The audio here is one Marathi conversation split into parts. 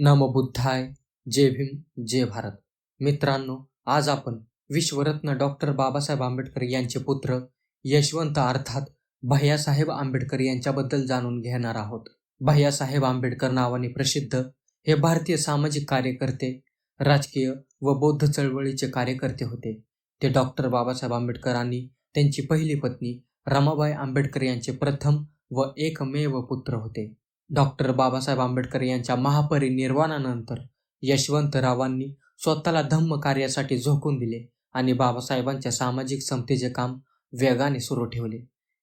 नम बुद्धाय जय भीम जय भारत. मित्रांनो आज आपण विश्वरत्न डॉक्टर बाबासाहेब आंबेडकर यांचे पुत्र यशवंत अर्थात भैयासाहेब आंबेडकर यांच्याबद्दल जाणून घेणार आहोत. भैयासाहेब आंबेडकर नावाने प्रसिद्ध हे भारतीय सामाजिक कार्यकर्ते राजकीय व बौद्ध चळवळीचे कार्यकर्ते होते. ते डॉक्टर बाबासाहेब आंबेडकरांनी त्यांची पहिली पत्नी रमाबाई आंबेडकर यांचे प्रथम व एकमेव पुत्र होते. डॉक्टर बाबासाहेब आंबेडकर यांच्या महापरिनिर्वाणानंतर यशवंतरावांनी स्वतःला धम्म कार्यासाठी झोकून दिले आणि बाबासाहेबांच्या सामाजिक समतेचे काम वेगाने सुरू ठेवले.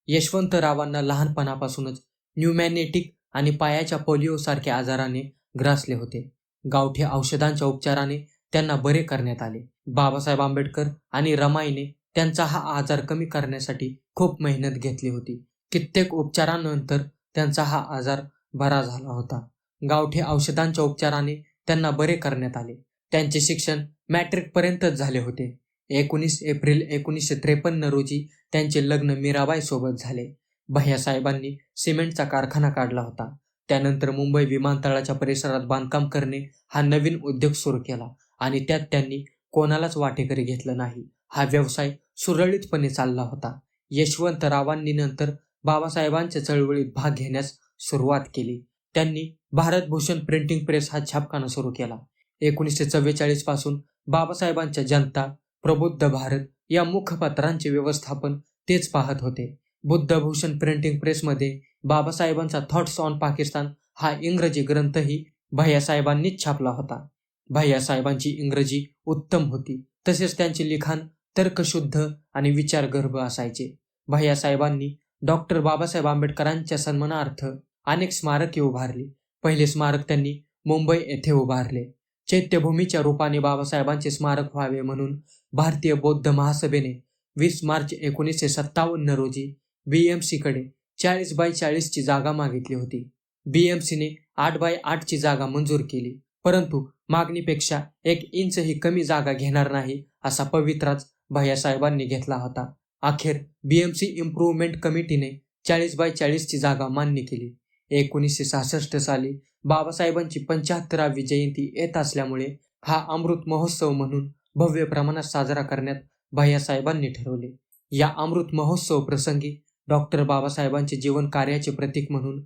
यशवंतरावांना लहानपणापासूनच न्यूमॅनेटिक आणि पायाच्या पोलिओसारख्या आजाराने ग्रासले होते. गावठी औषधांच्या उपचाराने त्यांना बरे करण्यात आले. बाबासाहेब आंबेडकर आणि रमाईने त्यांचा हा आजार कमी करण्यासाठी खूप मेहनत घेतली होती. कित्येक उपचारानंतर त्यांचा हा आजार बरा झाला होता. गावठी औषधांच्या उपचाराने त्यांना बरे करण्यात आले. त्यांचे शिक्षण मॅट्रिक पर्यंतच झाले होते. एकोणीस एप्रिल एकोणीसशे त्रेपन्न रोजी त्यांचे लग्न मीराबाई सोबत झाले. भैयासाहेबांनी सिमेंटचा कारखाना काढला होता. त्यानंतर मुंबई विमानतळाच्या परिसरात बांधकाम करणे हा नवीन उद्योग सुरू केला आणि त्यात त्यांनी कोणालाच वाटेकरी घेतलं नाही. हा व्यवसाय सुरळीतपणे चालला होता. यशवंतरावांनी नंतर बाबासाहेबांच्या चळवळीत भाग घेण्यास सुरुवात केली. त्यांनी भारतभूषण प्रिंटिंग प्रेस हा छापखाना सुरू केला. एकोणीसशे चव्वेचाळीसपासून बाबासाहेबांच्या जनता प्रबुद्ध भारत या मुखपत्रांचे व्यवस्थापन तेच पाहत होते. बुद्धभूषण प्रिंटिंग प्रेसमध्ये बाबासाहेबांचा थॉट्स ऑन पाकिस्तान हा इंग्रजी ग्रंथही भैयासाहेबांनीच छापला होता. भैयासाहेबांची इंग्रजी उत्तम होती. तसेच त्यांचे लिखाण तर्कशुद्ध आणि विचारगर्भ असायचे. भैयासाहेबांनी डॉक्टर बाबासाहेब आंबेडकरांच्या सन्मानार्थ अनेक स्मारके उभारली. पहिले स्मारक त्यांनी मुंबई येथे उभारले. चैत्यभूमीच्या रूपाने बाबासाहेबांचे स्मारक व्हावे म्हणून भारतीय बौद्ध महासभेने वीस मार्च एकोणीसशे सत्तावन्न रोजी बीएमसीकडे चाळीस बाय चाळीसची जागा मागितली होती. बी एम सीने आठ बाय आठची जागा मंजूर केली. परंतु मागणीपेक्षा एक इंचही कमी जागा घेणार नाही असा पवित्राच भैयासाहेबांनी घेतला होता. अखेर बीएमसी इम्प्रूव्हमेंट कमिटीने चाळीस बाय चाळीसची जागा मान्य केली. एकोणीसशे सहासष्ट साली बाबासाहेबांची पंच्याहत्तरावी जयंती येत असल्यामुळे हा अमृत महोत्सव म्हणून भव्य प्रमाणात साजरा करण्यात भैयासाहेबांनी ठरवले. या अमृत महोत्सव प्रसंगी डॉक्टर बाबासाहेबांचे जीवन कार्याचे प्रतीक म्हणून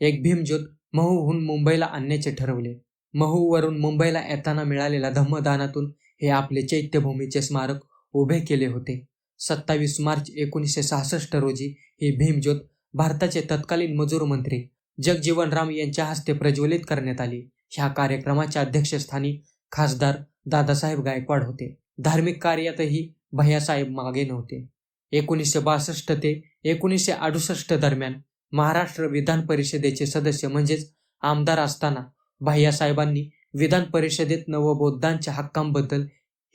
एक भीमज्योत महूहून मुंबईला आणण्याचे ठरवले. महूवरून मुंबईला येताना मिळालेल्या धम्मदानातून हे आपले चैत्यभूमीचे स्मारक उभे केले होते. सत्तावीस मार्च एकोणीसशे सहासष्ट रोजी ही भीमज्योत भारताचे तत्कालीन मजूर मंत्री जगजीवन राम यांच्या हस्ते प्रज्वलित करण्यात आली. ह्या कार्यक्रमाच्या अध्यक्षस्थानी खासदार दादासाहेब गायकवाड होते. धार्मिक कार्यातही भैयासाहेब मागे नव्हते. एकोणीसशे बासष्ट ते एकोणीसशे अडुसष्ट दरम्यान महाराष्ट्र विधान परिषदेचे सदस्य म्हणजेच आमदार असताना भैयासाहेबांनी विधान परिषदेत नवबौद्धांच्या हक्कांबद्दल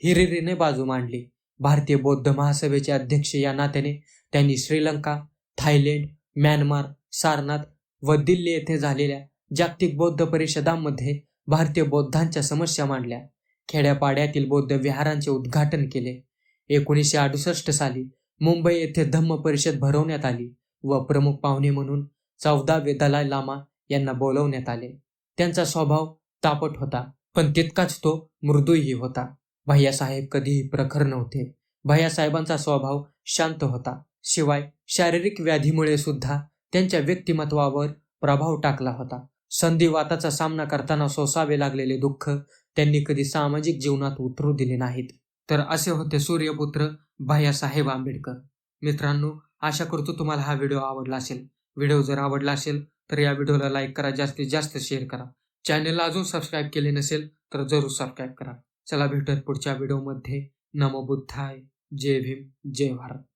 हिरिरीने बाजू मांडली. भारतीय बौद्ध महासभेचे अध्यक्ष या नात्याने त्यांनी श्रीलंका थायलंड म्यानमार सारनाथ व दिल्ली येथे झालेल्या जागतिक बौद्ध परिषदांमध्ये भारतीय बौद्धांच्या समस्या मांडल्या. खेड्यापाड्यातील बौद्ध विहारांचे उद्घाटन केले. एकोणीसशे अडुसष्ट साली मुंबई येथे धम्म परिषद भरवण्यात आली व प्रमुख पाहुणे म्हणून चौदावे दलाय लामा यांना बोलवण्यात आले. त्यांचा स्वभाव तापट होता पण तितकाच तो मृदूही होता. भैयासाहेब कधीही प्रखर नव्हते. भैयासाहेबांचा स्वभाव शांत होता. शिवाय शारीरिक व्याधीमुळे सुद्धा त्यांच्या व्यक्तिमत्वावर प्रभाव टाकला होता. संधिवाताचा सामना करताना सोसावे लागलेले दुःख त्यांनी कधी सामाजिक जीवनात उतरू दिले नाहीत. तर असे होते सूर्यपुत्र भैयासाहेब आंबेडकर. मित्रांनो आशा करतो तुम्हाला हा व्हिडिओ आवडला असेल. व्हिडिओ जर आवडला असेल तर या व्हिडिओला लाईक करा जास्तीत जास्त शेअर करा. चॅनलला अजून सबस्क्राईब केले नसेल तर जरूर सबस्क्राईब करा. चला भेटूयात पुढच्या व्हिडिओमध्ये. नमो बुद्धाय. जय भीम. जय भारत.